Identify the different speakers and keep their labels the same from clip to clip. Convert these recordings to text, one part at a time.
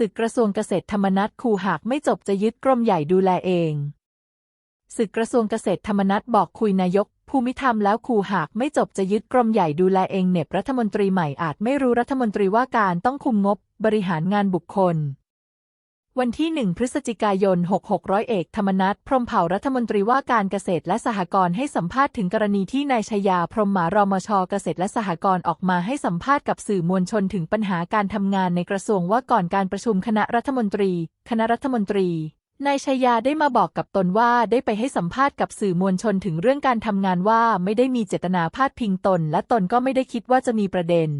Speaker 1: ศึกกระทรวงเกษตรธรรมนัฐคูหากไม่จบจะยึดกรมใหญ่ดูแลเองศึกกระทรวงเกษตรธรรมนัฐบอกคุยนายก ภูมิธรรมแล้วคูหากไม่จบจะยึดกรมใหญ่ดูแลเองเน็บรัฐมนตรีใหม่อาจไม่รู้รัฐมนตรีว่าการต้องคุมงบ บริหารงานบุคคล วันที่ 1 พฤศจิกายน 66ร้อยเอกธรรมนัฐพรหมเผ่ารัฐมนตรีว่าการเกษตรและสหกรณ์ให้สัมภาษณ์ถึงกรณีที่นายชยาพรหมหมารมชเกษตรและสหกรณ์ออกมาให้สัมภาษณ์กับสื่อมวลชนถึงปัญหาการทำงานในกระทรวงว่าก่อนการประชุมคณะรัฐมนตรี คณะรัฐมนตรีนายชยาได้มาบอกกับตนว่าได้ไปให้สัมภาษณ์กับสื่อมวลชนถึงเรื่องการทำงานว่าไม่ได้มีเจตนาพาดพิงตน และตนก็ไม่ได้คิดว่าจะมีประเด็น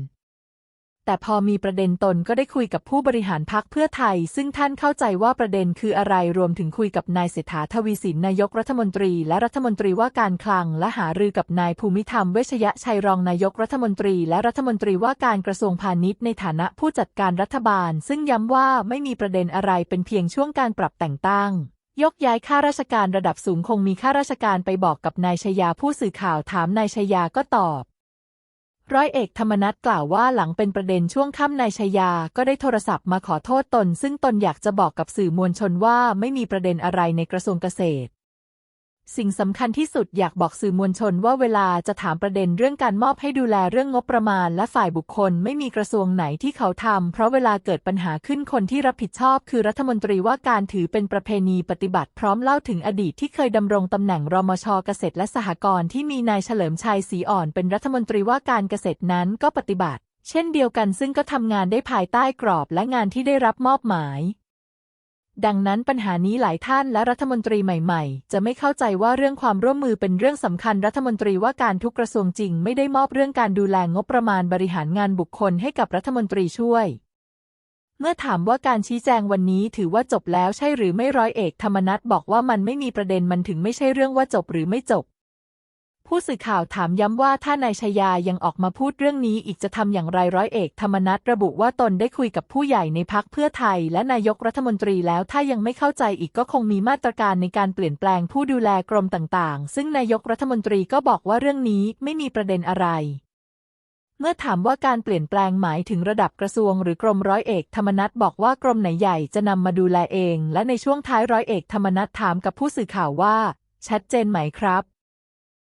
Speaker 1: แต่พอมีประเด็นตนก็ได้คุยกับผู้บริหารพักเพื่อไทย ซึ่งท่านเข้าใจว่าประเด็นคืออะไรรวมถึงคุยกับนายเศรษฐาทวีสินนายกรัฐมนตรี และรัฐมนตรีว่าการคลัง และหารือกับนายภูมิธรรมเวชยะชัยรองนายกรัฐมนตรี และรัฐมนตรีว่าการกระทรวงพาณิชย์ในฐานะผู้จัดการรัฐบาล ซึ่งย้ำว่าไม่มีประเด็นอะไรเป็นเพียงช่วงการปรับแต่งตั้งยกย้ายข้าราชการระดับสูงคงมีข้าราชการไปบอกกับนายชยาผู้สื่อข่าวถามนายชยาก็ตอบ ร้อยเอกธรรมนัฐกล่าวว่าหลังเป็นประเด็นช่วงค่ำนายชยา ก็ได้โทรศัพท์มาขอโทษตน ซึ่งตนอยากจะบอกกับสื่อมวลชนว่าไม่มีประเด็นอะไรในกระทรวงเกษตร สิ่งสำคัญที่สุดอยากบอกสื่อมวลชนว่าเวลาจะถามประเด็นเรื่องการมอบให้ดูแลเรื่องงบประมาณและฝ่ายบุคคลไม่มีกระทรวงไหนที่เขาทำเพราะเวลาเกิดปัญหาขึ้นคนที่รับผิดชอบ คือรัฐมนตรีว่าการถือเป็นประเพณีปฏิบัติพร้อมเล่าถึงอดีตที่เคยดำรงตำแหน่งรมชเกษตรและสหกรณ์ที่มีนายเฉลิมชัยศรีอ่อนเป็นรัฐมนตรีว่าการเกษตรนั้นก็ปฏิบัติ เช่นเดียวกันซึ่งก็ทำงานได้ภายใต้กรอบและงานที่ได้รับมอบหมาย ดังนั้นปัญหานี้หลายท่านและรัฐมนตรีใหม่ๆ จะไม่เข้าใจว่าเรื่องความร่วมมือเป็นเรื่องสำคัญรัฐมนตรีว่าการทุกกระทรวงจริง ไม่ได้มอบเรื่องการดูแลงบประมาณบริหารงานบุคคลให้กับรัฐมนตรีช่วย เมื่อถามว่าการชี้แจงวันนี้ถือว่าจบแล้วใช่หรือไม่ร้อยเอกธรรมนัฐบอกว่ามันไม่มีประเด็นมันถึงไม่ใช่เรื่องว่าจบหรือไม่จบ ผู้สื่อข่าวถามย้ำว่าถ้านายชยายังออกมาพูดเรื่องนี้อีกจะทำอย่างไรร้อยเอกธรรมนัฐระบุว่าตนได้คุยกับผู้ใหญ่ในพักเพื่อไทย และนายกรัฐมนตรีแล้วถ้ายังไม่เข้าใจอีกก็คงมีมาตรการในการเปลี่ยนแปลงผู้ดูแลกรมต่างๆ ซึ่งนายกรัฐมนตรีก็บอกว่าเรื่องนี้ไม่มีประเด็นอะไร เมื่อถามว่าการเปลี่ยนแปลงหมายถึงระดับกระทรวงหรือกรมร้อยเอกธรรมนัฐบอกว่ากรมไหนใหญ่จะนำมาดูแลเอง และในช่วงท้ายร้อยเอกธรรมนัฐถามกับผู้สื่อข่าวว่า ชัดเจนไหมครับ